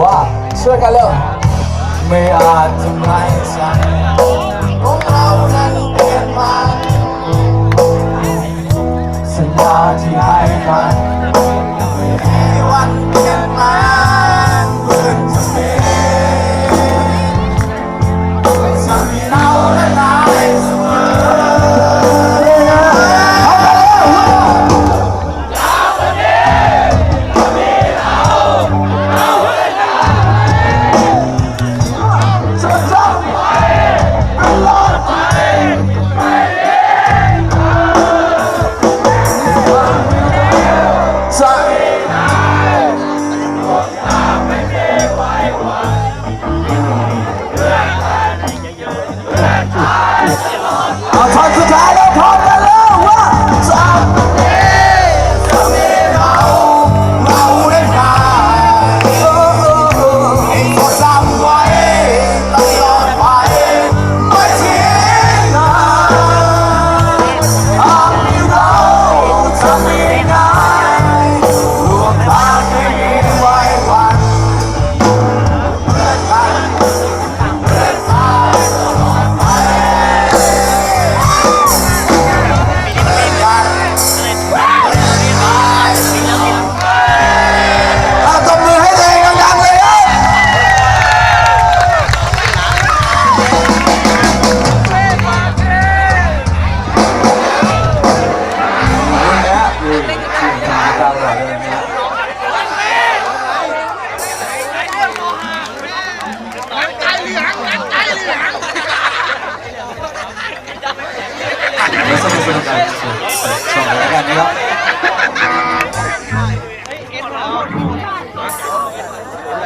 ว้าช่วกันเร็วไม่อจทำลายสังของเรานั้นเปลี่มาสัญญาที่ให้มัน 是，是这样的。